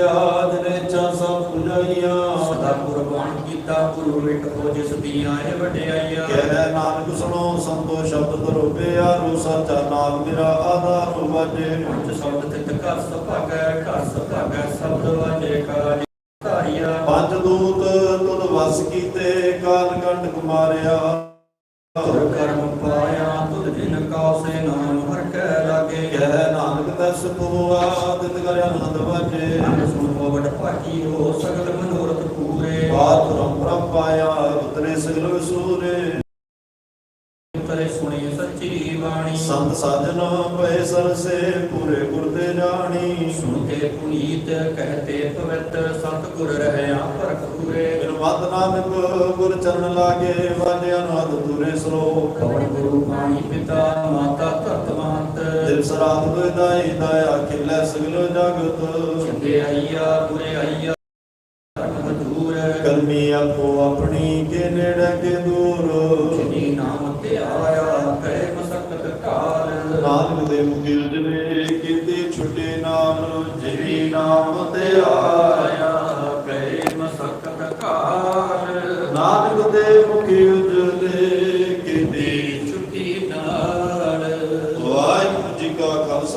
ਆਦ ਰੇਚਾ ਸਭ ਪੁਜਾਈਆਂ ਸਦਾ ਕੁਰਬਾਨ ਕੀਤਾ ਗੁਰੂ ਮਿਟ ਹੋ ਜਿਸ ਦੀਆਂ ਇਹ ਵਡਿਆਈਆਂ। ਕਹਿ ਨਾਨਕ ਸੁਣੋ ਸੰਤੋ ਸ਼ਬਦ ਧਰੋਪੇ ਆਰੋ ਸੱਚਾ ਨਾਮ ਮੇਰਾ ਆਧਾਰ ਵਾਜੇ ਪੰਜ ਸ਼ਬਦ ਤਿਤ ਘਰ ਸੁਭਾਗੈ ਘਰ ਸੁਭਾਗੈ ਸ਼ਬਦ ਵਾਜੇ ਕਾਜ ਧਾਰਿਆ। ਪੰਜ ਦੂਤ ਤੁਧ ਵਸ ਕੀਤੇ ਕਾਲ ਕੰਡ ਕੁਮਾਰਿਆ। ਤੁਰ ਕਰਮ ਪਾਇਆ ਤੁਧ ਜਿਨ ਕਉ ਸੇ ਨਾਮ ਕੈ ਨਾਨਕ ਦਸ ਪੁਆ ਕਰ ਆਨੰਦ ਵਾਜੇ ਸੁਣ ਪਵਟ ਭਾਗੀ ਹੋ ਸਗਲ ਮਨੋਰਥ ਪੂਰੇ ਬਾਤੁਰਮ ਪ੍ਰਪਾਇਆ ਉਤਰੇ ਸਗਲ ਵਿਸੂਰੇ ਤਰੇ ਸੁਣੀ ਸੱਚੀ ਬਾਣੀ ਸੰਤ ਸਾਜਨ ਸਰਸੇ ਪੂਰੇ ਗੁਰ ਤੇ ਜਾਣੀ। ਸੁਣ ਕੇ ਪੁਨੀਤ ਕਹਤੇ ਪਵਿੱਤ ਸਤ ਗੁਰ ਰਹਿਆ ਪਰਖ ਪੂਰੇ ਬਿਨ ਮਤ ਨਾਨਕ ਗੁਰ ਚਰਨ ਲਾਗੇ ਵਾਜਿਆ ਨਾਦ ਦੂਰੇ ਸਰੋਖ ਕਵਣ ਗੁਰੂ ਪਾਣੀ ਪਿਤਾ ਮਾਤਾ ਧਰਤ ਮਹੰਤ। ਦਿਲ ਸਰਾਤ ਦੁਇ ਦਾਈ ਦਇਆ ਖਿਲੇ ਸਗਲ ਜਗਤ। ਚੰਗੇ ਆਈਆ ਬੁਰੇ ਆਈਆ ਕਰਮੀ ਆਪੋ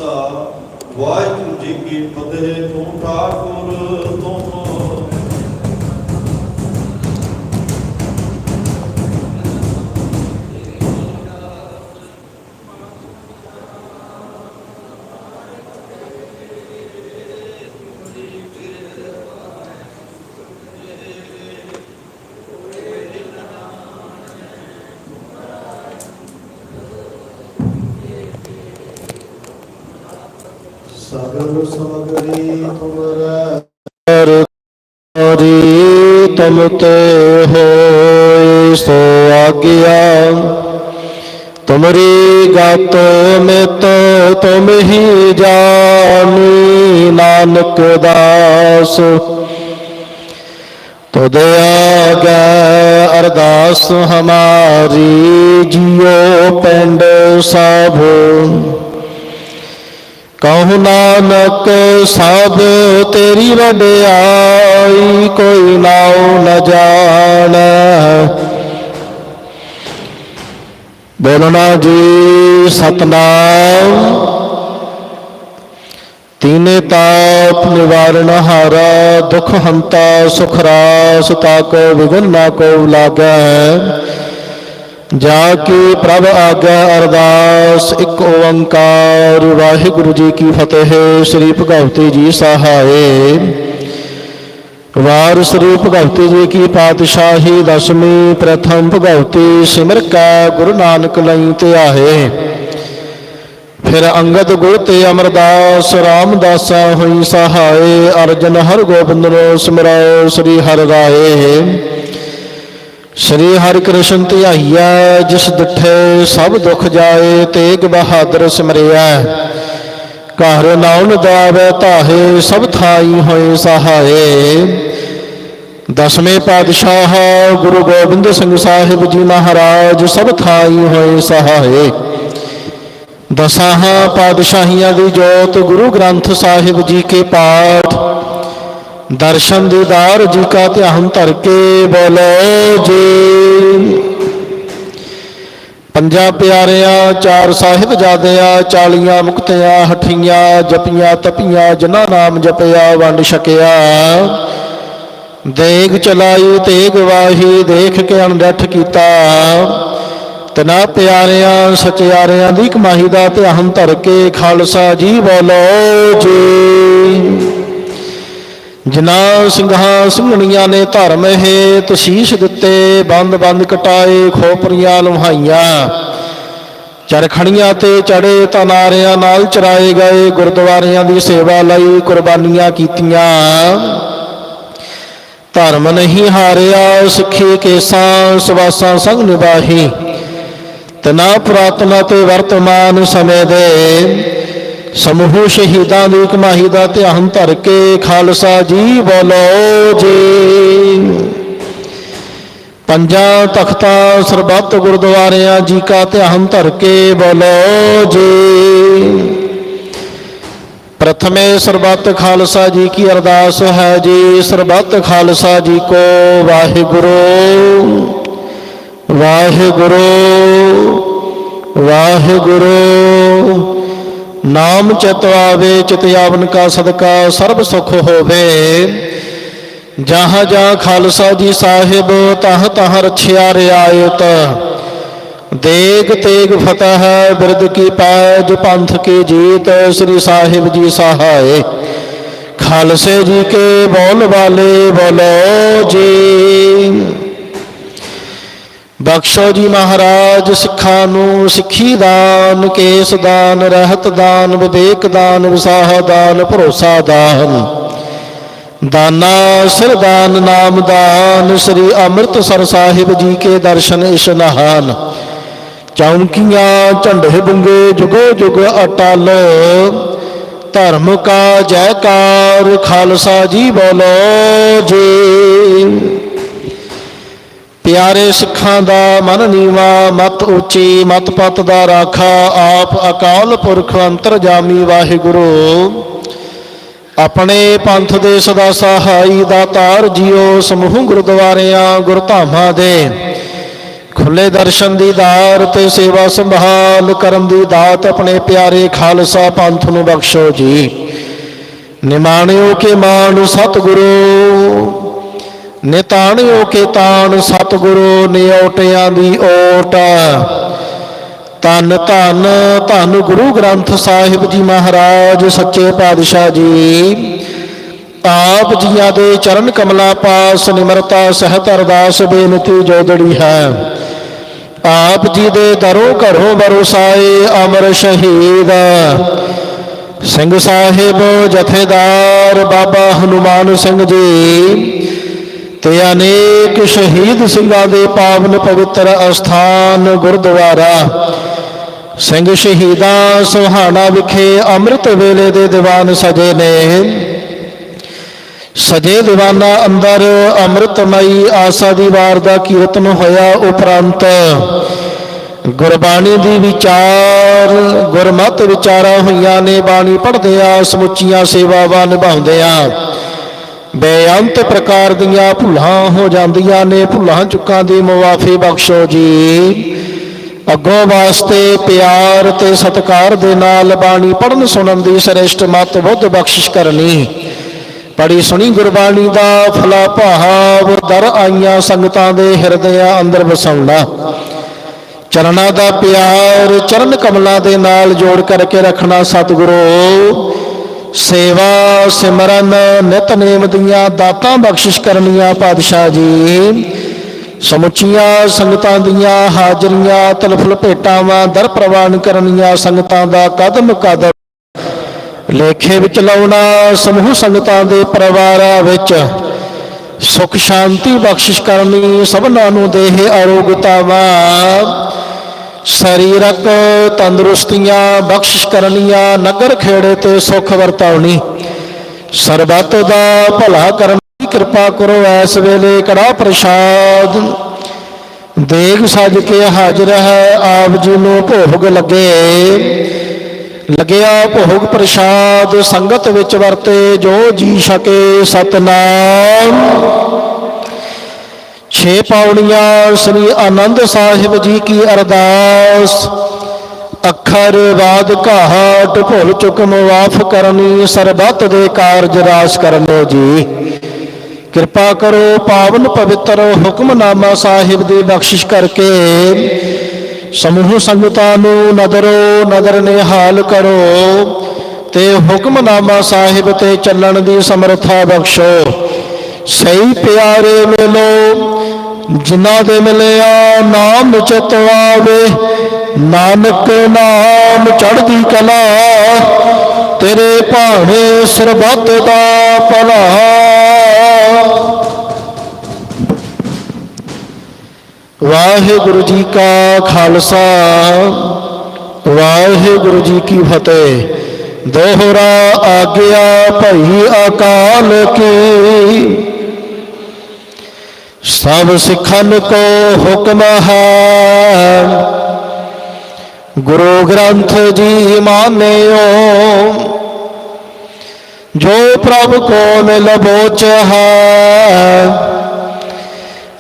ਖਾਲਸਾ ਵਾਹਿਗੁਰੂ ਜੀ ਕੀ ਫਤਿਹ। ਤੂੰ ਠਾਕੁਰ ਤੂੰ ਹਰੀ ਤੁਮ ਤੇ ਹੋਇ ਸੋ ਆਗਿਆ। ਤੁਮਰੀ ਗਤ ਮਿਤ ਤੁਮ ਹੀ ਜਾਣੀ, ਨਾਨਕ ਦਾਸ। ਤੁਧ ਆਗੈ ਅਰਦਾਸ ਹਮਾਰੀ, ਜਿਉ ਪਿੰਡ ਸਭ ਕਹੂ ਨਾਨਕ, ਸਭ ਤੇਰੀ ਵਡਿਆਈ ਕੋਈ ਨਾਉ ਨ ਜਾਣੈ। ਬੋਲਣਾ ਜੀ ਸਤਨਾਮ, ਤੀਨੇ ਤਾਪ ਨਿਵਾਰਨ ਹਾਰਾ, ਦੁਖ ਹੰਤਾ ਸੁਖ ਰਾਸ ਤਾਕੋ ਵਿਗਨ ਨਾ ਕੋ ਲਾਗੈ। ਜਾ ਕੀ ਪ੍ਰਭ ਆਗਿਆ ਅਰਦਾਸ, ਇੱਕ ਓੰਕਾਰ। ਵਾਹਿਗੁਰੂ ਜੀ ਕੀ ਫਤਿਹ, ਸ੍ਰੀ ਭਗਵਤੀ ਜੀ ਸਹਾਏ। ਵਾਰ ਸ੍ਰੀ ਭਗਵਤੀ ਜੀ ਕੀ ਪਾਤਸ਼ਾਹੀ, ਦਸਵੀਂ ਪ੍ਰਥਮ ਭਗਵਤੀ, ਸਿਮਰ ਕੈ ਗੁਰੂ ਨਾਨਕ ਲਈ ਤੇ ਧਿਆਏ ਫਿਰ ਅੰਗਦ ਗੁਰ ਤੇ ਅਮਰਦਾਸ, ਰਾਮਦਾਸਾ ਹੋਈ ਸਹਾਏ। ਅਰਜਨ ਹਰ ਗੋਬਿੰਦ ਨੂੰ ਸਿਮਰਾਓ ਸ੍ਰੀ ਹਰਿ ਰਾਏ। ਸ਼੍ਰੀ ਹਰਿ ਕ੍ਰਿਸ਼ਨ ਧਿਆਈਆ ਜਿਸ ਡਿਠੇ ਸਭ ਦੁਖ ਜਾਏ ਤੇਗ ਬਹਾਦਰ ਸਿਮਰਿਆ ਘਰ ਨਾਉਨ ਦਾਵੇ ਧਾਹੇ, ਸਭ ਥਾਈ ਹੋਏ ਸਹਾਏ। ਦਸਵੇਂ ਪਾਤਸ਼ਾਹ ਗੁਰੂ ਗੋਬਿੰਦ ਸਿੰਘ ਸਾਹਿਬ ਜੀ ਮਹਾਰਾਜ, ਸਭ ਥਾਈ ਹੋਏ ਸਹਾਏ। ਦਸਾਂ ਪਾਤਸ਼ਾਹੀਆਂ ਦੀ ਜੋਤ ਗੁਰੂ ਗ੍ਰੰਥ ਸਾਹਿਬ ਜੀ ਕੇ ਪਾਠ ਦਰਸ਼ਨ ਦੀਦਾਰ ਜੀ ਕਾ ਧਿਆਨ ਧਰ ਕੇ ਬੋਲੋ ਜੀ। ਪੰਜਾਂ ਪਿਆਰਿਆਂ, ਚਾਰ ਸਾਹਿਬਜ਼ਾਦਿਆਂ ਚਾਲੀਆਂ ਮੁਕਤਿਆਂ, ਹਠੀਆਂ ਜਪੀਆਂ, ਤਪੀਆਂ, ਜਿਨ੍ਹਾਂ ਨਾਮ ਜਪਿਆ, ਵੰਡ ਛਕਿਆ। ਦੇਗ ਚਲਾਈ, ਤੇਗ ਵਾਹੀ, ਦੇਖ ਕੇ ਅਣਡੱਠ ਕੀਤਾ। ਤਨਾ ਪਿਆਰਿਆਂ, ਸਚਿਆਰਿਆਂ ਦੀ ਕਮਾਈ ਦਾ ਧਿਆਨ ਧਰ ਕੇ ਖਾਲਸਾ ਜੀ ਬੋਲੋ ਜੀ। ਜਿਨਾ ਸਿੰਘਾਂ ਸਿੰਘਣੀਆਂ ਨੇ ਧਰਮ ਹੇਤ ਸ਼ੀਸ਼ ਦਿੱਤੇ, ਬੰਦ ਬੰਦ ਕਟਾਏ, ਖੋਪਰੀਆਂ ਲੁਹਾਈਆਂ। ਚਰਖੜੀਆਂ ਤੇ ਚੜੇ ਤਨਾਰਿਆਂ ਨਾਲ ਚਰਾਏ ਗਏ, ਗੁਰਦੁਆਰਿਆਂ ਦੀ ਸੇਵਾ ਲਈ ਕੁਰਬਾਨੀਆਂ ਕੀਤੀਆਂ। ਧਰਮ ਨਹੀਂ ਹਾਰਿਆ, ਸਿੱਖੀ ਕੇਸਾਂ, ਸਵਾਸਾਂ ਸੰਗ ਨਿਭਾਹੀ। ਤਨਾ ਪੁਰਾਤਨ ਤੇ ਵਰਤਮਾਨ ਸਮੇਂ ਦੇ ਸਮੂਹ ਸ਼ਹੀਦਾਂ ਦੀ ਕਮਾਹੀ ਦਾ ਧਿਆਨ ਧਰ ਕੇ ਖਾਲਸਾ ਜੀ ਬੋਲੋ ਜੀ। ਪੰਜਾਂ ਤਖਤਾਂ ਸਰਬੱਤ ਗੁਰਦੁਆਰਿਆਂ ਜੀ ਕਾ ਧਿਆਨ ਧਰ ਕੇ ਬੋਲੋ ਜੀ। ਪ੍ਰਥਮੇ ਸਰਬੱਤ ਖਾਲਸਾ ਜੀ ਕੀ ਅਰਦਾਸ ਹੈ ਜੀ? ਸਰਬੱਤ ਖਾਲਸਾ ਜੀ ਕੋ ਵਾਹਿਗੁਰੂ। ਵਾਹਿਗੁਰੂ। ਵਾਹਿਗੁਰੂ। ਨਾਮ ਚਿਤ ਆਵੇ ਚਿਤ ਆਵਨ ਕਾ ਸਦਕਾ, ਸਰਬ ਸੁਖ ਹੋਵੇ। ਜਹਾਂ ਜਹਾਂ ਖਾਲਸਾ ਜੀ ਸਾਹਿਬ, ਤਹ ਤਹ ਰਛਿਆ ਰਿਆਇਤ। ਦੇਗ ਤੇਗ ਫਤਹ ਬਿਰਦ ਕੀ ਪੈਜ, ਪੰਥ ਕੀ ਜੀਤ, ਸ੍ਰੀ ਸਾਹਿਬ ਜੀ ਸਹਾਏ। ਖਾਲਸੇ ਜੀ ਕੇ ਬੋਲ ਵਾਲੇ ਬੋਲੋ ਜੀ। ਬਖਸ਼ੋ ਜੀ ਮਹਾਰਾਜ, ਸਿੱਖਾਂ ਨੂੰ ਸਿੱਖੀ ਦਾਨ, ਕੇਸ ਦਾਨ, ਰਹਿਤ ਦਾਨ, ਵਿਵੇਕ ਦਾਨ ਵਿਸਾਹ ਦਾਨ, ਭਰੋਸਾ ਦਾਨ। ਦਾਨਾ ਸਿਰਦਾਨ ਨਾਮ ਦਾਨ, ਸ੍ਰੀ ਅੰਮ੍ਰਿਤਸਰ ਸਾਹਿਬ ਜੀ ਕੇ ਦਰਸ਼ਨ ਇਸ਼ਨਾਨ ਚੌਂਕੀਆਂ, ਝੰਡੇ ਬੁੰਗੇ, ਜੁਗੋ ਜੁਗ ਅਟਲ। ਧਰਮ ਕਾ ਜੈਕਾਰ, ਖਾਲਸਾ ਜੀ ਬੋਲੋ ਜੀ। ਪਿਆਰੇ ਸਿੱਖਾਂ ਦਾ ਮਨ ਨੀਵਾ, ਮਤ ਉੱਚੀ, ਮਤ ਪਤ ਦਾ ਰਾਖਾ, ਆਪ ਅਕਾਲ ਪੁਰਖ ਅੰਤਰਜਾਮੀ ਵਾਹਿਗੁਰੂ। ਆਪਣੇ ਪੰਥ ਦੇ ਸਦਾ ਸਹਾਈ ਦਾਤਾਰ ਜੀਓ ਸਮੂਹ ਗੁਰਦੁਆਰਿਆਂ, ਗੁਰਧਾਮਾਂ ਦੇ। ਖੁੱਲੇ ਦਰਸ਼ਨ ਦੀ ਦਾਰ ਤੇ ਸੇਵਾ ਸੰਭਾਲ ਕਰਨ ਦੀ ਦਾਤ ਆਪਣੇ ਪਿਆਰੇ ਖਾਲਸਾ ਪੰਥ ਨੂੰ ਬਖਸ਼ੋ ਜੀ। ਨਿਮਾਣਿਓ ਕੇ ਮਾਨ ਸਤਿਗੁਰੂ। ਨਿਤਾਣਿਓ ਕੇ ਤਾਣ ਸਤਿਗੁਰੂ ਨਿਉਟਿਆਂ ਦੀ ਓਟ। ਤਨ ਧਨ ਧੰਨ ਗੁਰੂ ਗ੍ਰੰਥ ਸਾਹਿਬ ਜੀ ਮਹਾਰਾਜ, ਸੱਚੇ ਪਾਤਸ਼ਾਹ ਜੀ। ਆਪ ਜੀਆਂ ਦੇ ਚਰਨ ਕਮਲਾ ਪਾਸ ਨਿਮਰਤਾ ਸਹਿਤ ਅਰਦਾਸ ਬੇਨਤੀ ਜੋਦੜੀ ਹੈ। ਆਪ ਜੀ ਦੇ ਦਰੋਂ ਘਰੋਂ ਬਰਸਾਏ ਅਮਰ ਸ਼ਹੀਦ। ਸਿੰਘ ਸਾਹਿਬ ਜਥੇਦਾਰ ਬਾਬਾ ਹਨੂਮਾਨ ਸਿੰਘ ਜੀ ਤੇ ਅਨੇਕ ਸ਼ਹੀਦ ਸਿੰਘਾਂ ਦੇ ਪਾਵਨ ਪਵਿੱਤਰ ਅਸਥਾਨ ਗੁਰਦੁਆਰਾ। ਸਿੰਘ ਸ਼ਹੀਦਾਂ ਸੁਹਾਣਾ ਵਿਖੇ ਅੰਮ੍ਰਿਤ ਵੇਲੇ ਦੇ ਦੀਵਾਨ ਸਜੇ ਨੇ। ਸਜੇ ਦੀਵਾਨਾ ਅੰਦਰ ਅੰਮ੍ਰਿਤਮਈ ਆਸਾ ਦੀ ਵਾਰ ਦਾ ਕੀਰਤਨ ਹੋਇਆ ਉਪਰੰਤ। ਗੁਰਬਾਣੀ ਦੀ ਵਿਚਾਰ, ਗੁਰਮਤ ਵਿਚਾਰਾਂ ਹੋਈਆਂ ਨੇ, ਬਾਣੀ ਪੜ੍ਹਦੇ ਆ, ਸਮੁੱਚੀਆਂ ਸੇਵਾਵਾਂ ਨਿਭਾਉਂਦੇ ਆ। ਬੇਅੰਤ ਪ੍ਰਕਾਰ ਦੀਆਂ ਭੁੱਲਾਂ ਹੋ ਜਾਂਦੀਆਂ ਨੇ, ਭੁੱਲਾਂ ਚੁੱਕਾਂ ਦੀ ਮੁਆਫੀ ਬਖਸ਼ੋ ਜੀ। ਅੱਗੋਂ ਵਾਸਤੇ ਪਿਆਰ ਤੇ ਸਤਿਕਾਰ ਦੇ ਨਾਲ ਬਾਣੀ ਪੜਨ ਸੁਣਨ ਦੀ ਸ੍ਰੇਸ਼ਟ ਮਤ ਬੁੱਧ ਬਖਸ਼ਿਸ਼ ਕਰਨੀ। ਪੜੀ ਸੁਣੀ ਗੁਰਬਾਣੀ ਦਾ ਫਲਾ ਭਾਵ, ਦਰ ਆਈਆਂ ਸੰਗਤਾਂ ਦੇ ਹਿਰਦਿਆਂ ਅੰਦਰ ਵਸਾਉਣਾ। ਚਰਨਾਂ ਦਾ ਪਿਆਰ ਚਰਨ ਕਮਲਾਂ ਦੇ ਨਾਲ ਜੋੜ ਕਰਕੇ ਰੱਖਣਾ ਸਤਿਗੁਰੂ। ਸੇਵਾ ਸਿਮਰਨ ਨਿਤਨੇਮ ਦੀਆਂ ਦਾਤਾਂ ਬਖਸ਼ਿਸ਼ ਕਰਨੀਆਂ ਪਾਤਸ਼ਾਹ ਜੀ। ਸਮੁੱਚੀਆਂ ਸੰਗਤਾਂ ਦੀਆਂ ਹਾਜ਼ਰੀਆਂ, ਤਲਫਲ ਭੇਟਾਵਾਂ, ਦਰ ਪ੍ਰਵਾਨ ਕਰਨੀਆਂ ਸੰਗਤਾਂ ਦਾ ਕਦਮ ਕਦਮ ਲੇਖੇ ਵਿੱਚ ਲਾਉਣਾ ਸਮੂਹ ਸੰਗਤਾਂ ਦੇ ਪਰਿਵਾਰਾਂ ਵਿੱਚ। ਸੁਖ ਸ਼ਾਂਤੀ ਬਖਸ਼ਿਸ਼ ਕਰਨੀ ਸਭਨਾਂ ਨੂੰ ਦੇਹ ਅਰੋਗਤਾਵਾਂ। ਸਰੀਰਕ ਤੰਦਰੁਸਤੀਆਂ ਬਖਸ਼ਿਸ਼ ਕਰਨੀਆਂ, ਨਗਰ ਖੇੜੇ ਤੇ ਸੁਖ ਵਰਤਾਉਣੀ। ਸਰਬੱਤ ਦਾ ਭਲਾ ਕਰਨ ਦੀ ਕਿਰਪਾ ਕਰੋ ਐਸ ਵੇਲੇ, ਕੜਾ ਪ੍ਰਸ਼ਾਦ। ਦੇਗ ਸਜ ਕੇ ਹਾਜ਼ਰ ਹੈ, ਆਪ ਜੀ ਨੂੰ ਭੋਗ ਲੱਗੇ। ਲੱਗਿਆ ਭੋਗ ਪ੍ਰਸ਼ਾਦ, ਸੰਗਤ ਵਿੱਚ ਵਰਤੇ, ਜੋ ਜੀ ਸਕੇ ਸਤਨਾਮ। ਛੇ ਪੌੜੀਆਂ ਸ੍ਰੀ ਆਨੰਦ ਸਾਹਿਬ ਜੀ ਕੀ ਅਰਦਾਸ। ਅੱਖਰ ਬਾਦ ਘਾਟ ਭੁੱਲ ਚੁੱਕ ਮੁਆਫ ਕਰਨੀ, ਸਰਬੱਤ ਦੇ ਕਾਰਜ ਰਾਸ ਕਰਨੋ ਜੀ। ਕਿਰਪਾ ਕਰੋ ਪਾਵਨ ਪਵਿੱਤਰ ਹੁਕਮਨਾਮਾ ਸਾਹਿਬ ਦੀ ਬਖਸ਼ਿਸ਼ ਕਰਕੇ, ਸਮੂਹ ਸੰਗਤਾਂ ਨੂੰ ਨਦਰੋ ਨਦਰ ਨਿਹਾਲ ਕਰੋ ਤੇ ਹੁਕਮਨਾਮਾ ਸਾਹਿਬ ਤੇ ਚੱਲਣ ਦੀ ਸਮਰੱਥਾ ਬਖਸ਼ੋ। ਸਹੀ ਪਿਆਰੇ ਮਿਲੋ ਜਿਨ੍ਹਾਂ ਦੇ ਮਿਲਿਆ ਨਾਮ ਚਿਤ ਆਵੇ, ਨਾਨਕ ਨਾਮ ਚੜ੍ਹਦੀ ਕਲਾ, ਤੇਰੇ ਭਾਣੇ ਸਰਬੱਤ ਦਾ ਭਲਾ। ਵਾਹਿਗੁਰੂ ਜੀ ਕਾ ਖਾਲਸਾ, ਵਾਹਿਗੁਰੂ ਜੀ ਕੀ ਫਤਿਹ। ਦੋਹਰਾ ਆਗਿਆ ਭਈ ਅਕਾਲ ਕੀ। ਸਭ ਸਿੱਖਨ ਕੋ ਹੁਕਮ ਹੈ। ਗੁਰੂ ਗ੍ਰੰਥ ਜੀ ਮਾਨਿਓ, ਜੋ ਪ੍ਰਭ ਕੋ ਮਿਲ ਬੋਚ ਹੈ,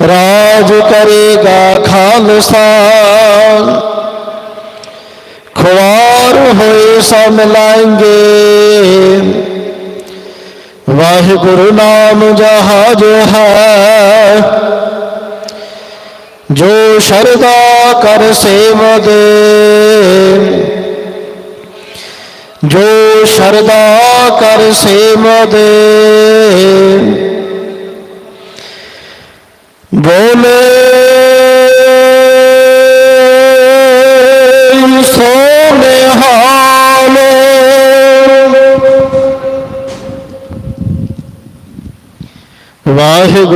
ਰਾਜ ਕਰੇਗਾ ਖਾਲਸਾ। ਖੁਆਰ ਹੋਏ ਸਭ ਮਿਲਾਏਂਗੇ ਵਾਹਿਗੁਰੂ ਨਾਮ ਜਹਾਜ ਹੈ। ਜੋ ਸ਼ਰਦਾ ਕਰ ਸੇਵ ਦੇ। ਜੋ ਸ਼ਰਦਾ ਕਰ ਸੇਵ ਬੋਲੇ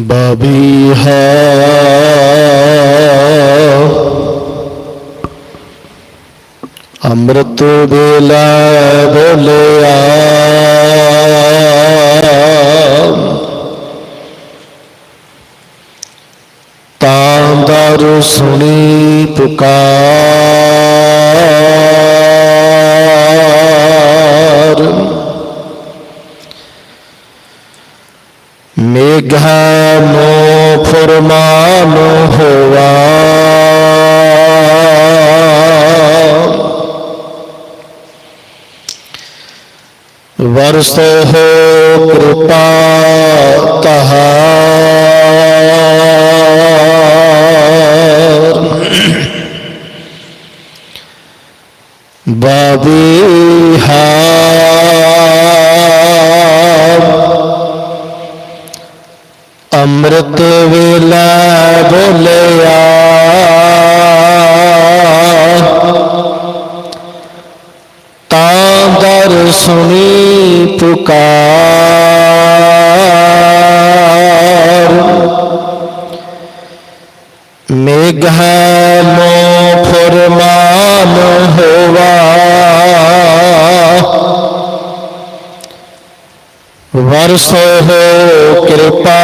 ਬਾਬੀ ਹੈ। ਅੰਮ੍ਰਿਤ ਵੇਲਾ ਬੋਲਿਆ ਤਾਂ ਦਰ ਸੁਣੀ ਪੁਕਾਰ। ਮੇਘਾ ਨੋ ਫਰਮਾਨ ਹੋਵਾ ਵਰਸੋ ਹੋ ਕਿਰਪਾ ਤਹਾਰ ਬਾਬੀ ਹਾਂ ਅੰਮ੍ਰਿਤ ਵੇਲਾ ਬੋਲਿਆ ਤਾਂ ਦਰ ਸੁਣੀ ਵਰਸੋ ਹੋ ਕਿਰਪਾ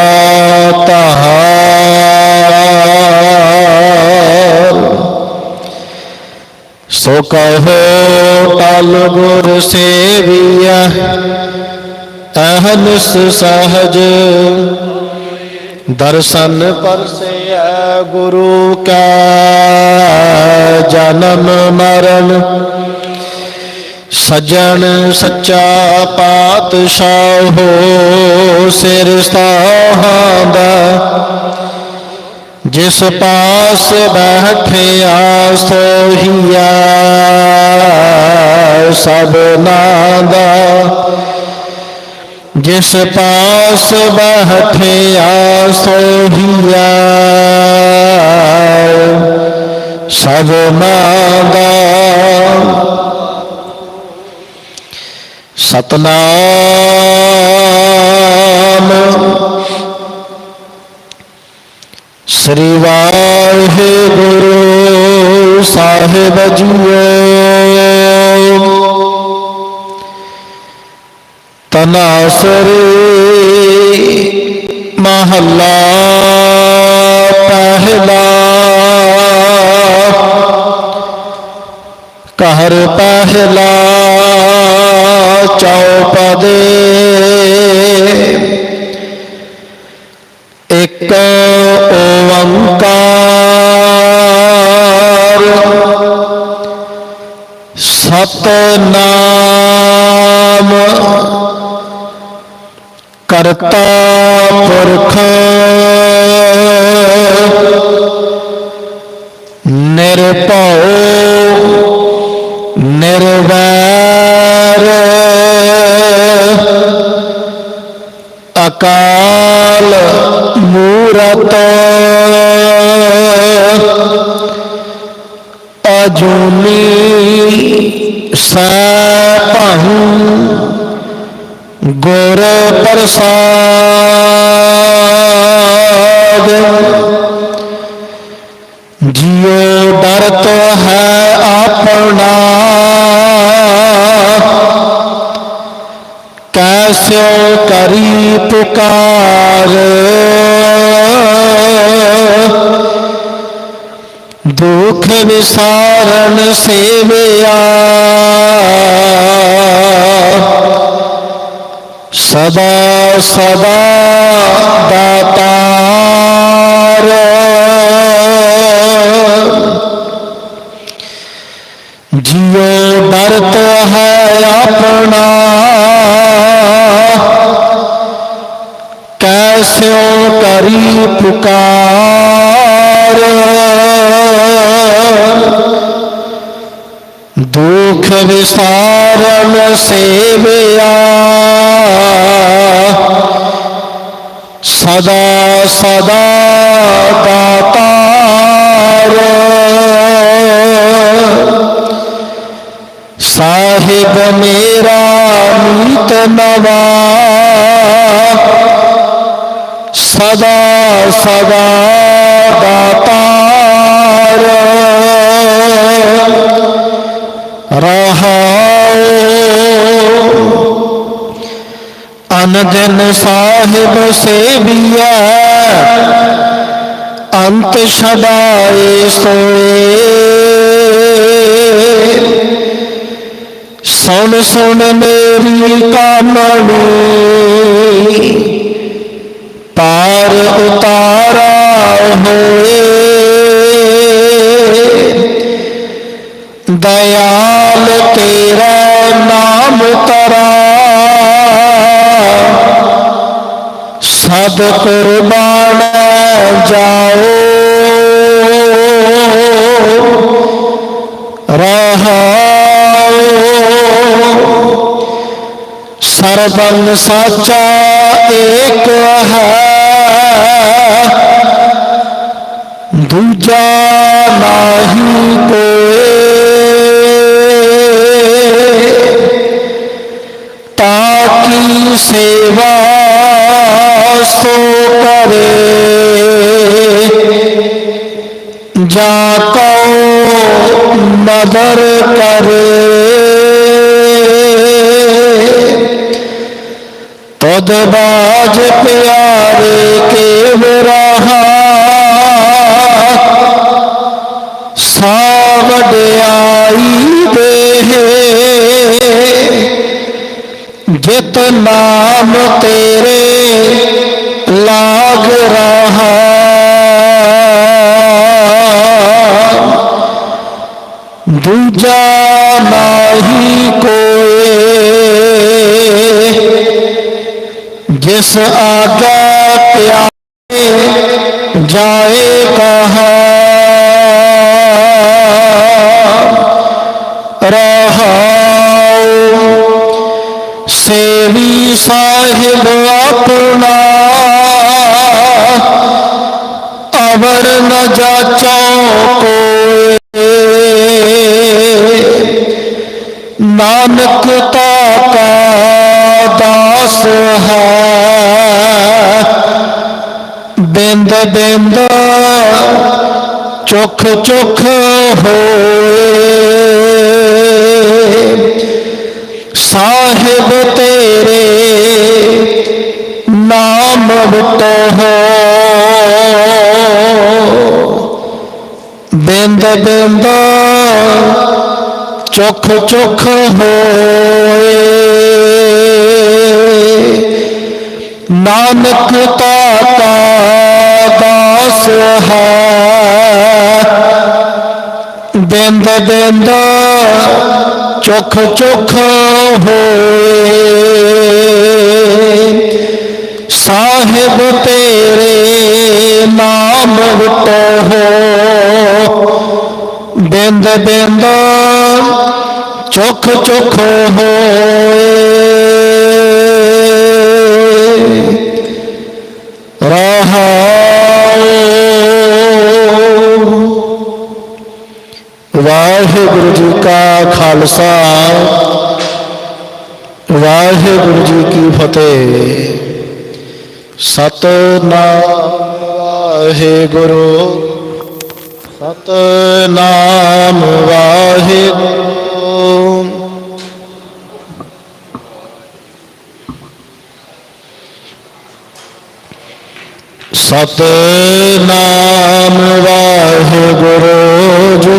ਤਹਾਰ ਸੋ ਕਹੋ ਟਲ ਗੁਰ ਸੇਵੀਆ ਅਹਨਸ ਸਹਜ। ਦਰਸ਼ਨ ਪਰਸੈ ਗੁਰੂ ਕਾ, ਜਨਮ ਮਰਨ ਸਜਣ ਸੱਚਾ ਪਾਤਸ਼ਾਹ ਹੋ ਸਿਰ ਸਤਾਹਾਂਦਾ ਜਿਸ ਪਾਸ ਬੈਠਿਆ, ਸੋਹੀਆ ਸਭਨਾਂ ਦਾ। ਜਿਸ ਪਾਸ ਬੈਠਿਆ, ਸੋਹੀਆ ਸਭਨਾਂ ਦਾ। ਸਤਨਾਮ। ਸ੍ਰੀ ਵਾਹਿਗੁਰੂ ਸਾਹਿਬ ਜੀਓ। ਤਨਾਸਰੀ ਮਹੱਲਾ ਪਹਿਲਾ। ਘਰ ਪਹਿਲਾ। ਚੌਪਦੇ। ਇੱਕ ਓੰਕਾਰ। ਸਤਨਾਮ ਕਰਤਾ ਪੁਰਖ ਅਜੂਨੀ ਸੈਭੰ ਗੁਰ ਪ੍ਰਸਾਦ। ਜਿਉ ਡਰਤ ਹੈ ਆਪਣਾ ਕੈਸੇ ਕਰੀ ਪੁਕਾਰ। ਦੁਖ ਵਿਸਾਰਨ ਸੇਵਿਆ। ਸਦਾ ਸਦਾ ਦਾਤਾਰ ਜਿਉ ਡਰਤ ਹੈ ਆਪਣਾ ਕੈਸਿਓ ਕਰੀ ਪੁਕਾਰ। ਦੁਖ ਵਿਸਾਰਨ ਸੇਵਿਆ। ਸਦਾ ਸਦਾ ਦਾਤਾਰ ਸਾਹਿਬ ਮੇਰਾ ਮੀਤ ਨਵਾ। ਸਦਾ ਸਦਾ ਦਾਤਾਰ ਰਹਾਉ ਅਨੰਦਨ ਸਾਹਿਬ ਸੇਵੀਐ, ਅੰਤ ਸਦਾਏ ਸੋਏ। ਸੁਣ ਸੁਣ ਮੇਰੀ ਕਾਮਣੀ, ਪਾਰ ਉਤਾਰਾ ਹੋਏ। ਦਇਆਲ ਸਦ ਕੁਰਬਾਨ ਜਾਓ। ਰਹਾਓ। ਸਰਬੰ ਸਾਚਾ ਏਕ ਹੈ। ਦੂਜਾ ਨਾਹੀ ਕੋਏ। ਤਾਕੀ ਸੇਵਾ ਸੋ ਕਰੇ। ਜਾ ਕਉ ਨਦਰ ਕਰੇ। ਤਦ ਬਾਜ ਪਿਆਰੇ ਕੇ ਰਹਾ। ਸਾ ਵਡਿਆਈ ਦੇਹ। ਜਿਤ ਨਾਮ ਤੇਰੇ ਦੂਜਾ ਨਾਹੀ ਕੋਏ। ਜਿਸ ਆਗਾ ਪਿਆਰੇ ਚੁਖ ਚੁਖ ਹੋਏ। ਸਾਹਿਬ ਤੇਰੇ ਨਾਮ ਵਿਟੋ ਹੋ। ਬਿੰਦ ਬਿੰਦ ਚੁਖ ਚੁਖ ਹੋਏ। ਨਾਨਕ ਤਾਤਾ ਦਾਸ ਹੈ। ਬਿੰਦ ਬਿੰਦ ਚੁਖ ਚੁਖ ਹੋਏ। ਸਾਹਿਬ ਤੇਰੇ ਨਾਮ ਵਿਟੋ ਹੋ। ਬਿੰਦ ਬਿੰਦ ਚੁਖ ਚੁਖ ਹੋਏ ਰਹਾਉ ਵਾਹਿਗੁਰੂ ਜੀ ਕਾ ਖਾਲਸਾ। ਵਾਹਿਗੁਰੂ ਜੀ ਕੀ ਫਤਿਹ। ਸਤਨਾਮ ਵਾਹਿਗੁਰੂ। ਸਤਨਾਮ ਵਾਹਿਗੁਰੂ। ਸਤਨਾਮ ਵਾਹਿਗੁਰੂ ਜੀ